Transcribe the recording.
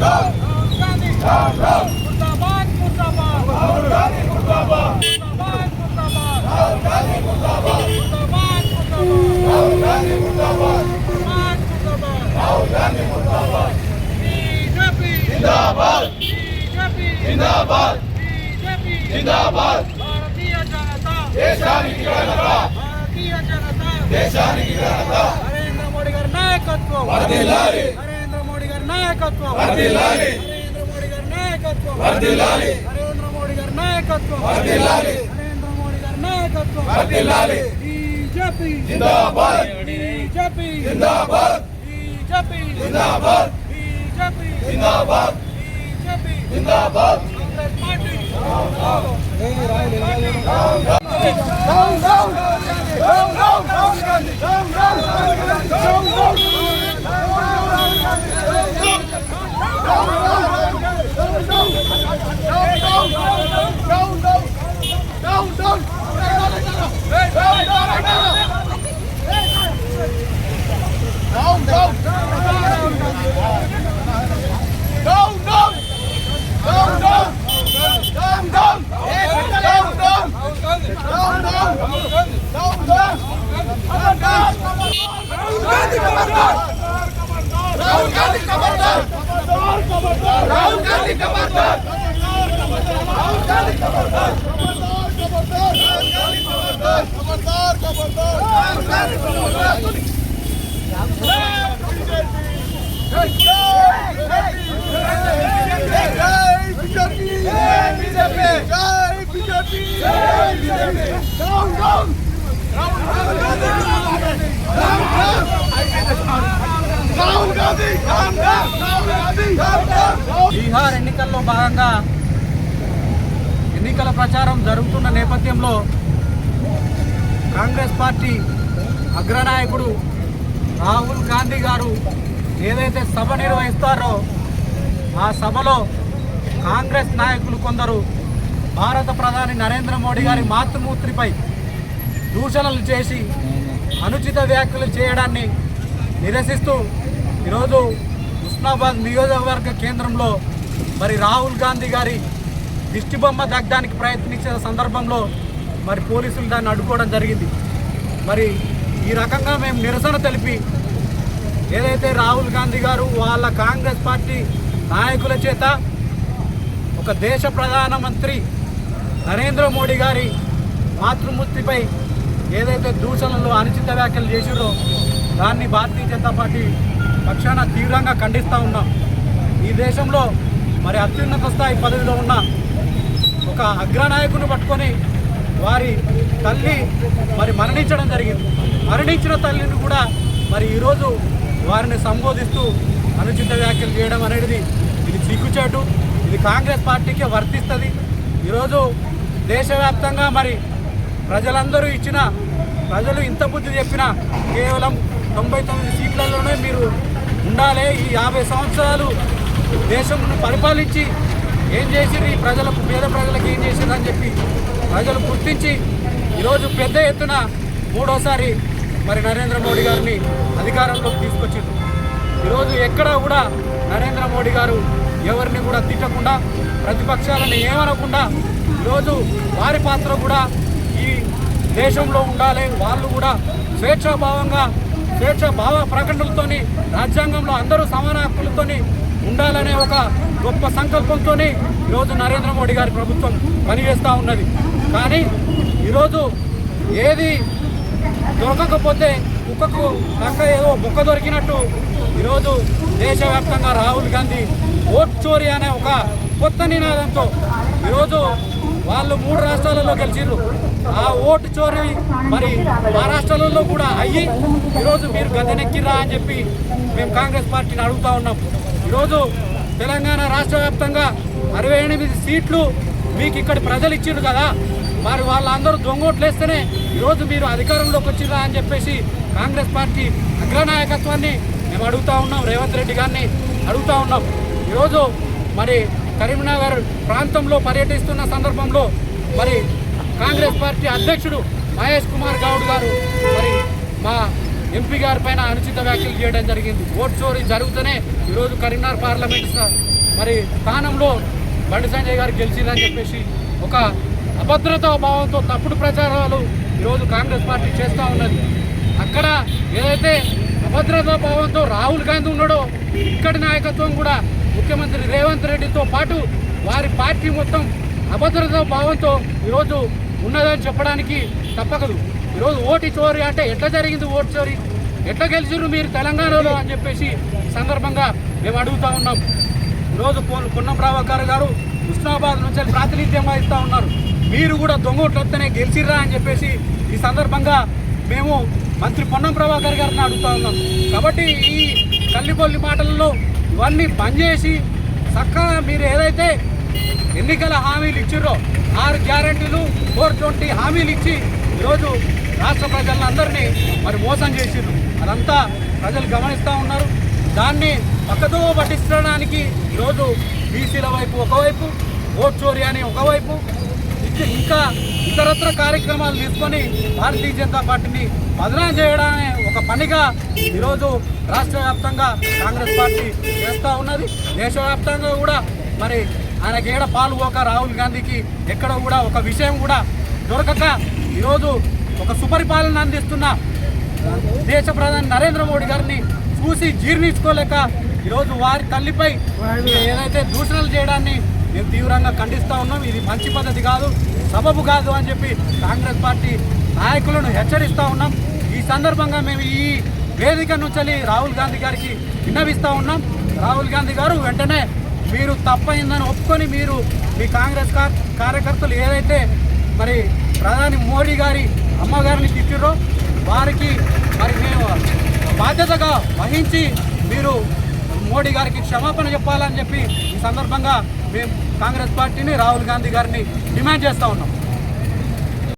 గాంధీ ముర్దాబాద్ ముర్దాబాద్ ముర్దాబాద్ ముర్దాబాద్ ముర్దాబాద్ ముర్దాబాద్ బీజేపీ జిందాబాద్ బీజేపీ జిందాబాద్ బీజేపీ జిందాబాద్ భారతీయ జనతా దేశానికి ఘనత భారతీయ జనతా దేశానికి ఘనత నరేంద్ర మోడీ గారి నాయకత్వం వర్ధిల్లాలి నరేంద్ర మోడీ గారి నాయకత్వం వర్ధిల్లాలి నరేంద్ర మోడీ గారి నాయకత్వం వర్ధిల్లాలి నరేంద్ర మోడీ గారి నాయకత్వం వర్ధిల్లాలి నరేంద్ర మోడీ గారి నాయకత్వం వర్ధిల్లాలి బీజేపీ జిందాబాద్ బీజేపీ జిందాబాద్ బీజేపీ జిందాబాద్ బీజేపీ జిందాబాద్ బీజేపీ జిందాబాద్ కాంగ్రెస్ పార్టీ রাহুল গান্ধী খবরদার রাহুল গান্ধী খবরদার బీహార్ ఎన్నికల్లో భాగంగా ఎన్నికల ప్రచారం జరుగుతున్న నేపథ్యంలో కాంగ్రెస్ పార్టీ అగ్రనాయకుడు రాహుల్ గాంధీ గారు ఏదైతే సభ నిర్వహిస్తారో ఆ సభలో కాంగ్రెస్ నాయకులు కొందరు భారత ప్రధాని నరేంద్ర మోడీ గారి మాతృమూర్తిపై దూషణలు చేసి అనుచిత వ్యాఖ్యలు చేయడాన్ని నిరసిస్తూ ఈరోజు ఉస్నాబాద్ నియోజకవర్గ కేంద్రంలో మరి రాహుల్ గాంధీ గారి దిష్టిబొమ్మ దగ్ధానికి ప్రయత్నించిన సందర్భంలో మరి పోలీసులు దాన్ని అడ్డుకోవడం జరిగింది. మరి ఈ రకంగా మేము నిరసన తెలిపి ఏదైతే రాహుల్ గాంధీ గారు వాళ్ళ కాంగ్రెస్ పార్టీ నాయకుల చేత ఒక దేశ ప్రధానమంత్రి నరేంద్ర మోడీ గారి మాతృమూర్తిపై ఏదైతే దూషణలు అనుచిత వ్యాఖ్యలు చేసిరో దాన్ని భారతీయ జనతా పార్టీ పక్షాన తీవ్రంగా ఖండిస్తూ ఉన్నాం. ఈ దేశంలో మరి అత్యున్నత స్థాయి పదవిలో ఉన్న ఒక అగ్రనాయకుని పట్టుకొని వారి తల్లి మరి మరణించడం జరిగింది. మరణించిన తల్లిని కూడా మరి ఈరోజు వారిని సంబోధిస్తూ అనుచిత వ్యాఖ్యలు చేయడం అనేది ఇది సిగ్గుచేటు ఇది కాంగ్రెస్ పార్టీకే వర్తిస్తుంది. ఈరోజు దేశవ్యాప్తంగా మరి ప్రజలందరూ ఇచ్చిన ప్రజలు ఇంత బుద్ధి చెప్పినా కేవలం తొంభై తొమ్మిది సీట్లలోనే మీరు ఉండాలి ఈ యాభై సంవత్సరాలు దేశంను పరిపాలించి ఏం చేసిరు ఈ ప్రజలకు పేద ప్రజలకు ఏం చేసిరు అని చెప్పి ప్రజలు గుర్తించి ఈరోజు పెద్ద ఎత్తున మూడోసారి మరి నరేంద్ర మోడీ గారిని అధికారంలోకి తీసుకొచ్చింది ఈరోజు ఎక్కడా కూడా నరేంద్ర మోడీ గారు ఎవరిని కూడా తిట్టకుండా ప్రతిపక్షాలను ఏమనకుండా ఈరోజు వారి పాత్ర కూడా ఈ దేశంలో ఉండాలి. వాళ్ళు కూడా స్వేచ్ఛాభావంగా స్వేచ్ఛ భావ ప్రకటనలతోని రాజ్యాంగంలో అందరూ సమాన హక్కులతోని ఉండాలనే ఒక గొప్ప సంకల్పంతో ఈరోజు నరేంద్ర మోడీ గారి ప్రభుత్వం పనిచేస్తూ ఉన్నది. కానీ ఈరోజు ఏది దొరకకపోతే కుక్కకు నక్క ఏదో బొక్క దొరికినట్టు ఈరోజు దేశవ్యాప్తంగా రాహుల్ గాంధీ ఓట్ చోరీ అనే ఒక కొత్త నినాదంతో ఈరోజు వాళ్ళు మూడు రాష్ట్రాలలో గెలిచిర్రు. ఆ ఓటు చోరీ మరి మహారాష్ట్రలలో కూడా అయ్యి ఈరోజు మీరు గద్దెనెక్కిర్రా అని చెప్పి మేము కాంగ్రెస్ పార్టీని అడుగుతా ఉన్నాం. ఈరోజు తెలంగాణ రాష్ట్ర వ్యాప్తంగా అరవై ఎనిమిది సీట్లు మీకు ఇక్కడ ప్రజలు ఇచ్చిండ్రు కదా మరి వాళ్ళందరూ దొంగోట్లేస్తేనే ఈరోజు మీరు అధికారంలోకి వచ్చిరా అని చెప్పేసి కాంగ్రెస్ పార్టీ అగ్రనాయకత్వాన్ని మేము అడుగుతా ఉన్నాం రేవంత్ రెడ్డి గారిని అడుగుతా ఉన్నాం. ఈరోజు మరి కరీంనగర్ ప్రాంతంలో పర్యటిస్తున్న సందర్భంలో మరి కాంగ్రెస్ పార్టీ అధ్యక్షుడు మహేష్ కుమార్ గౌడ్ గారు మరి మా ఎంపీ గారి పైన అనుచిత వ్యాఖ్యలు చేయడం జరిగింది. ఓట్ చోరీ జరుగుతూనే ఈరోజు కరీంనగర్ పార్లమెంట్ మరి స్థానంలో బండి సంజయ్ గారు గెలిచిందని చెప్పేసి ఒక అభద్రతా భావంతో తప్పుడు ప్రచారాలు ఈరోజు కాంగ్రెస్ పార్టీ చేస్తూ ఉన్నది. అక్కడ ఏదైతే అభద్రతా భావంతో రాహుల్ గాంధీ ఉన్నాడో ఇక్కడి నాయకత్వం కూడా ముఖ్యమంత్రి రేవంత్ రెడ్డితో పాటు వారి పార్టీ మొత్తం అభద్రతా భావంతో ఈరోజు ఉన్నదని చెప్పడానికి తప్పకదు. ఈరోజు ఓటు చోరీ అంటే ఎట్లా జరిగింది ఓటు చోరీ? ఎట్లా గెలిచిర్రు మీరు తెలంగాణలో అని చెప్పేసి సందర్భంగా మేము అడుగుతా ఉన్నాం. ఈరోజు పొన్నం ప్రభాకర్ గారు హుస్నాబాద్ నుంచి ప్రాతినిధ్యం వహిస్తూ ఉన్నారు. మీరు కూడా దొంగ ఓట్లొస్తేనే గెలిచిర్రా అని చెప్పేసి ఈ సందర్భంగా మేము మంత్రి పొన్నం ప్రభాకర్ గారిని అడుగుతా ఉన్నాం. కాబట్టి ఈ కల్లిపొల్లి మాటలలో ఇవన్నీ బంద్ చేసి చక్కగా మీరు ఏదైతే ఎన్నికల హామీలు ఇచ్చిర్రో? ఆరు గ్యారంటీలు ఫోర్ ట్వంటీ హామీలు ఇచ్చి ఈరోజు రాష్ట్ర ప్రజలందరినీ మరి మోసం చేసిర్రు. అదంతా ప్రజలు గమనిస్తూ ఉన్నారు. దాన్ని పక్కతో పట్టించడానికి ఈరోజు బీసీల వైపు ఒకవైపు ఓట్ చోరీ అని ఒకవైపు ఇంకా ఇతరత్ర కార్యక్రమాలు తీసుకొని భారతీయ జనతా పార్టీని బదనాం చేయడమే ఒక పనిగా ఈరోజు రాష్ట్ర వ్యాప్తంగా కాంగ్రెస్ పార్టీ చేస్తూ ఉన్నది. దేశవ్యాప్తంగా కూడా మరి ఆయన ఏడ పాల్గొక రాహుల్ గాంధీకి ఎక్కడ కూడా ఒక విషయం కూడా దొరకక ఈరోజు ఒక సుపరిపాలన అందిస్తున్న దేశ ప్రధాని నరేంద్ర మోడీ గారిని చూసి జీర్ణించుకోలేక ఈరోజు వారి తల్లిపై ఏదైతే దూషణలు చేయడాన్ని మేము తీవ్రంగా ఖండిస్తూ ఉన్నాం. ఇది మంచి పద్ధతి కాదు సబబు కాదు అని చెప్పి కాంగ్రెస్ పార్టీ నాయకులను హెచ్చరిస్తూ ఉన్నాం. ఈ సందర్భంగా మేము ఈ వేదిక నుంచి రాహుల్ గాంధీ గారికి విన్నవిస్తూ ఉన్నాం. రాహుల్ గాంధీ గారు వెంటనే మీరు తప్పైందని ఒప్పుకొని మీరు మీ కాంగ్రెస్ కార్యకర్తలు ఏదైతే మరి ప్రధాని మోడీ గారి అమ్మగారిని తిట్టిరో వారికి మరి మేము బాధ్యతగా వహించి మీరు మోడీ గారికి క్షమాపణ చెప్పాలని చెప్పి ఈ సందర్భంగా మేము కాంగ్రెస్ పార్టీని రాహుల్ గాంధీ గారిని డిమాండ్ చేస్తూ ఉన్నాం.